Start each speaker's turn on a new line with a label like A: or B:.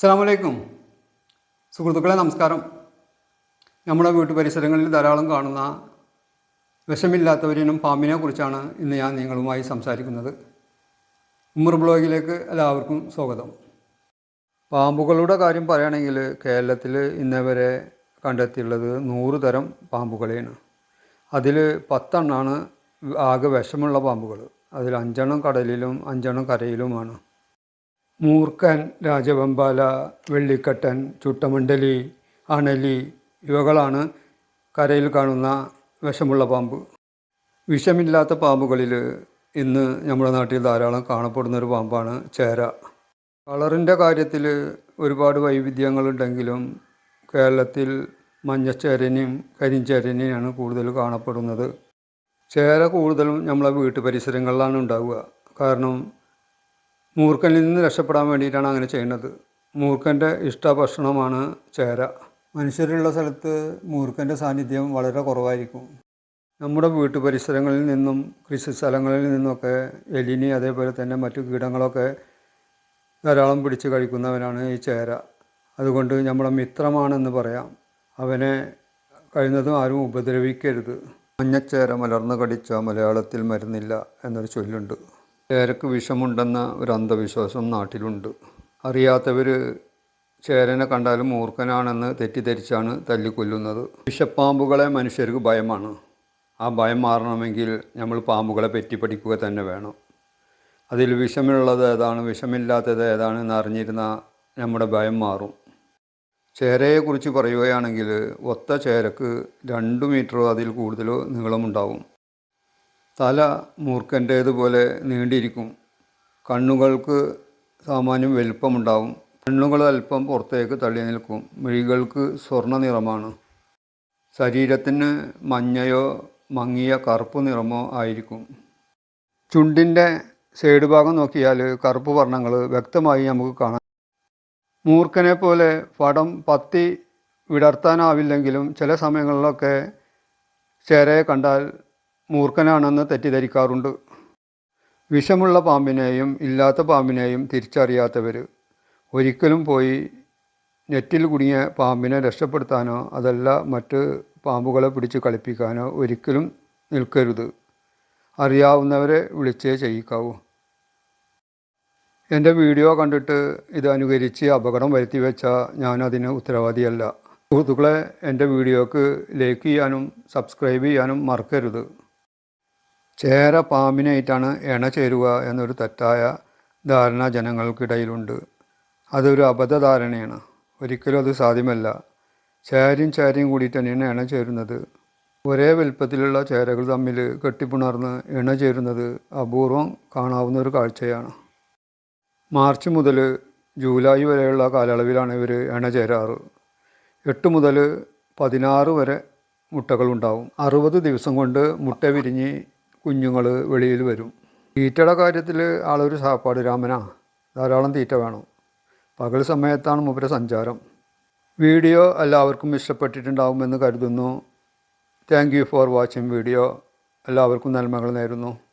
A: അസ്സാമലൈക്കും സുഹൃത്തുക്കളെ നമസ്കാരം. നമ്മുടെ വീട്ടു പരിസരങ്ങളിൽ ധാരാളം കാണുന്ന വിഷമില്ലാത്തവരിനും പാമ്പിനെ കുറിച്ചാണ് ഇന്ന് ഞാൻ നിങ്ങളുമായി സംസാരിക്കുന്നത്. ഉമ്മർ ബ്ലോഗിലേക്ക് എല്ലാവർക്കും സ്വാഗതം. പാമ്പുകളുടെ കാര്യം പറയുകയാണെങ്കിൽ കേരളത്തിൽ ഇന്നേവരെ കണ്ടെത്തിയുള്ളത് നൂറ് തരം പാമ്പുകളെയാണ്. അതിൽ പത്തെണ്ണമാണ് ആകെ വിഷമുള്ള പാമ്പുകൾ. അതിൽ അഞ്ചെണ്ണം കടലിലും അഞ്ചെണ്ണം കരയിലുമാണ്. മൂർക്കൻ രാജവെമ്പാല വെള്ളിക്കട്ടൻ ചുട്ടമുണ്ടലി അണലി ഇവകളാണ് കരയിൽ കാണുന്ന വിഷമുള്ള പാമ്പ്. വിഷമില്ലാത്ത പാമ്പുകളിൽ ഇന്ന് നമ്മുടെ നാട്ടിൽ ധാരാളം കാണപ്പെടുന്ന ഒരു പാമ്പാണ് ചേര. കളറിന്റെ കാര്യത്തിൽ ഒരുപാട് വൈവിധ്യങ്ങളുണ്ടെങ്കിലും കേരളത്തിൽ മഞ്ഞച്ചേരനെയും കരിഞ്ചേരനെയാണ് കൂടുതൽ കാണപ്പെടുന്നത്. ചേര കൂടുതലും നമ്മളെ വീട്ടു പരിസരങ്ങളിലാണ് ഉണ്ടാവുക. കാരണം മൂർഖനിൽ നിന്ന് രക്ഷപ്പെടാൻ വേണ്ടിയിട്ടാണ് അങ്ങനെ ചെയ്യുന്നത്. മൂർഖന്റെ ഇഷ്ടഭക്ഷണമാണ് ചേര. മനുഷ്യരുള്ള സ്ഥലത്ത് മൂർഖന്റെ സാന്നിധ്യം വളരെ കുറവായിരിക്കും. നമ്മുടെ വീട്ടു പരിസരങ്ങളിൽ നിന്നും കൃഷി സ്ഥലങ്ങളിൽ നിന്നൊക്കെ എലിനി അതേപോലെ തന്നെ മറ്റു കീടങ്ങളൊക്കെ ധാരാളം പിടിച്ച് കഴിക്കുന്നവനാണ് ഈ ചേര. അതുകൊണ്ട് നമ്മുടെ മിത്രമാണെന്ന് പറയാം. അവനെ കഴിയുന്നതും ആരും ഉപദ്രവിക്കരുത്. മഞ്ഞച്ചേര മലർന്നു കടിച്ച മലയാളത്തിൽ മരുന്നില്ല എന്നൊരു ചൊല്ലുണ്ട്. ചേരക്ക് വിഷമുണ്ടെന്ന ഒരു അന്ധവിശ്വാസം നാട്ടിലുണ്ട്. അറിയാത്തവർ ചേരനെ കണ്ടാലും മൂർഖനാണെന്ന് തെറ്റിദ്ധരിച്ചാണ് തല്ലിക്കൊല്ലുന്നത്. വിഷപ്പാമ്പുകളെ മനുഷ്യർക്ക് ഭയമാണ്. ആ ഭയം മാറണമെങ്കിൽ നമ്മൾ പാമ്പുകളെ പറ്റി പഠിക്കുക തന്നെ വേണം. അതിൽ വിഷമുള്ളത് ഏതാണ് വിഷമില്ലാത്തത് ഏതാണെന്ന് അറിഞ്ഞിരുന്ന നമ്മുടെ ഭയം മാറും. ചേരയെക്കുറിച്ച് പറയുകയാണെങ്കിൽ ഒത്ത ചേരക്ക് രണ്ട് മീറ്ററോ അതിൽ കൂടുതലോ നീളമുണ്ടാവും. തല മൂർഖന്റേതുപോലെ നീണ്ടിരിക്കും. കണ്ണുകൾക്ക് സാമാന്യം വലിപ്പമുണ്ടാവും. കണ്ണുകൾ അല്പം പുറത്തേക്ക് തള്ളി നിൽക്കും. മിഴികൾക്ക് സ്വർണ നിറമാണ്. ശരീരത്തിന് മഞ്ഞയോ മങ്ങിയ കറുപ്പ് നിറമോ ആയിരിക്കും. ചുണ്ടിന്റെ സൈഡ് ഭാഗം നോക്കിയാൽ കറുപ്പ് വർണങ്ങൾ വ്യക്തമായി നമുക്ക് കാണാം. മൂർഖനെ പോലെ പടം പത്തി വിടർത്താനാവില്ലെങ്കിലും ചില സമയങ്ങളിലൊക്കെ ചേരയെ കണ്ടാൽ മൂർഖനാണെന്ന് തെറ്റിദ്ധരിക്കാറുണ്ട്. വിഷമുള്ള പാമ്പിനെയും ഇല്ലാത്ത പാമ്പിനെയും തിരിച്ചറിയാത്തവർ ഒരിക്കലും പോയി നെറ്റിൽ കുടുങ്ങിയ പാമ്പിനെ രക്ഷപ്പെടുത്താനോ അതല്ല മറ്റ് പാമ്പുകളെ പിടിച്ച് കളിപ്പിക്കാനോ ഒരിക്കലും നിൽക്കരുത്. അറിയാവുന്നവരെ വിളിച്ചേ ചെയ്യിക്കാവൂ. എന്റെ വീഡിയോ കണ്ടിട്ട് ഇത് അനുകരിച്ച് അപകടം വരുത്തി വെച്ചാൽ ഞാനതിന് ഉത്തരവാദിയല്ല. സുഹൃത്തുക്കളെ എന്റെ വീഡിയോക്ക് ലൈക്ക് ചെയ്യാനും സബ്സ്ക്രൈബ് ചെയ്യാനും മറക്കരുത്. ചേര പാമ്പിനായിട്ടാണ് എണ ചേരുക എന്നൊരു തെറ്റായ ധാരണ ജനങ്ങൾക്കിടയിലുണ്ട്. അതൊരു അബദ്ധധാരണയാണ്. ഒരിക്കലും അത് സാധ്യമല്ല. ചേരയും ചേരയും കൂടിയിട്ട് തന്നെയാണ് എണ ചേരുന്നത്. ഒരേ വലുപ്പത്തിലുള്ള ചേരകൾ തമ്മിൽ കെട്ടിപ്പുണർന്ന് ഇണ ചേരുന്നത് അപൂർവം കാണാവുന്ന ഒരു കാഴ്ചയാണ്. മാർച്ച് മുതൽ ജൂലൈ വരെയുള്ള കാലയളവിലാണ് ഇവർ ഇണ ചേരാറ്. എട്ട് മുതൽ പതിനാറ് വരെ മുട്ടകളുണ്ടാവും. അറുപത് ദിവസം കൊണ്ട് മുട്ട വിരിഞ്ഞ് കുഞ്ഞുങ്ങൾ വെളിയിൽ വരും. തീറ്റയുടെ കാര്യത്തിൽ ആളൊരു സാപ്പാട് രാമനാ. ധാരാളം തീറ്റ വേണം. പകൽ സമയത്താണ് മൂപ്പര സഞ്ചാരം. വീഡിയോ എല്ലാവർക്കും ഇഷ്ടപ്പെട്ടിട്ടുണ്ടാകുമെന്ന് കരുതുന്നു. Thank you for watching video എല്ലാവർക്കും നന്മകൾ നേരുന്നു.